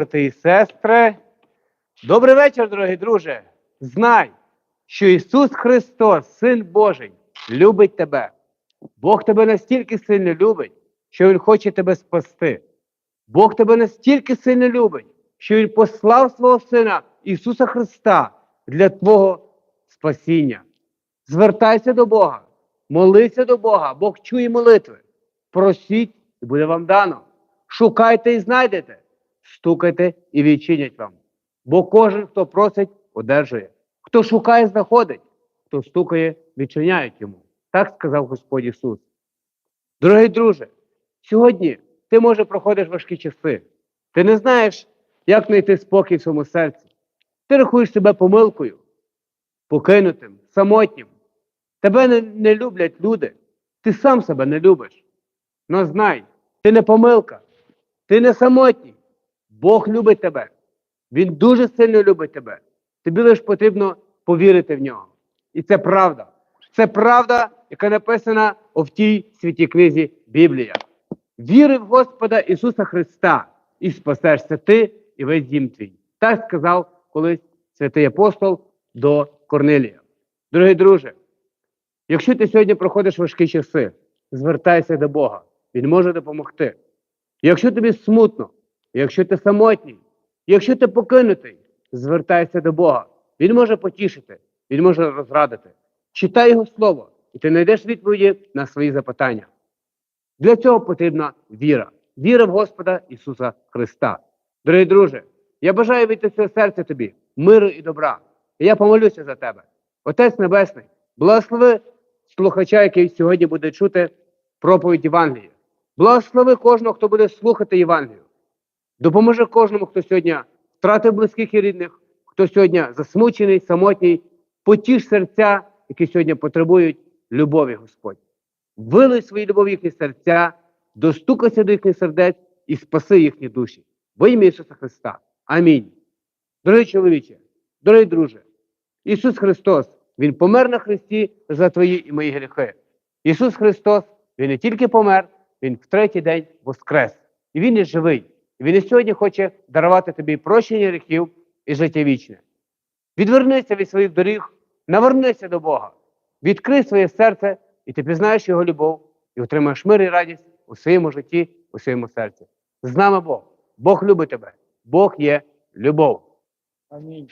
брати і сестри. Добрий вечір, дорогі друже. Знай, що Ісус Христос, Син Божий, любить тебе. Бог тебе настільки сильно любить, що Він хоче тебе спасти. Бог тебе настільки сильно любить, що Він послав свого Сина Ісуса Христа для Твого спасіння. Звертайся до Бога, молися до Бога, Бог чує молитви. Просіть, і буде вам дано. Шукайте і знайдете, стукайте і відчинять вам. Бо кожен, хто просить, одержує. Хто шукає, знаходить, хто стукає, відчиняють йому. Так сказав Господь Ісус. Дорогий друже, сьогодні ти, може, проходиш важкі часи. Ти не знаєш, як знайти спокій в своєму серці. Ти рахуєш себе помилкою, покинутим, самотнім. Тебе не, не люблять люди. Ти сам себе не любиш. Но знай, ти не помилка, ти не самотній. Бог любить тебе. Він дуже сильно любить тебе. Тобі лише потрібно повірити в нього. І це правда. Це правда, яка написана в тій святій книзі Біблія. Віри в Господа Ісуса Христа, і спасешся ти і весь дім твій. Так сказав колись святий апостол до Корнилія. Дорогий друже, якщо ти сьогодні проходиш важкі часи, звертайся до Бога. Він може допомогти. Якщо тобі смутно, якщо ти самотній, якщо ти покинутий, звертайся до Бога. Він може потішити, Він може розрадити. Читай Його Слово, і ти знайдеш відповіді на свої запитання. Для цього потрібна віра. Віра в Господа Ісуса Христа. Дорогі друже, я бажаю від цього серця тобі, миру і добра. І я помолюся за тебе. Отець Небесний, благослови слухача, який сьогодні буде чути проповідь Євангелія. Благослови кожного, хто буде слухати Євангелію. Допоможи кожному, хто сьогодні втратив близьких і рідних, хто сьогодні засмучений, самотній, потіш серця, які сьогодні потребують любові, Господь. Вилий свої любові в їхні серця, достукайся до їхніх сердець і спаси їхні душі. Во ім'я Ісуса Христа. Амінь. Дорогий чоловіче, дорогий друже, Ісус Христос, Він помер на Христі за твої і мої гріхи. Ісус Христос, Він не тільки помер, Він в третій день воскрес. І Він є живий. Він і сьогодні хоче дарувати тобі прощення гріхів і життя вічне. Відвернися від своїх доріг, навернися до Бога, відкрий своє серце, і ти пізнаєш Його любов і отримаєш мир і радість у своєму житті, у своєму серці. З нами Бог. Бог любить тебе. Бог є любов. Амінь.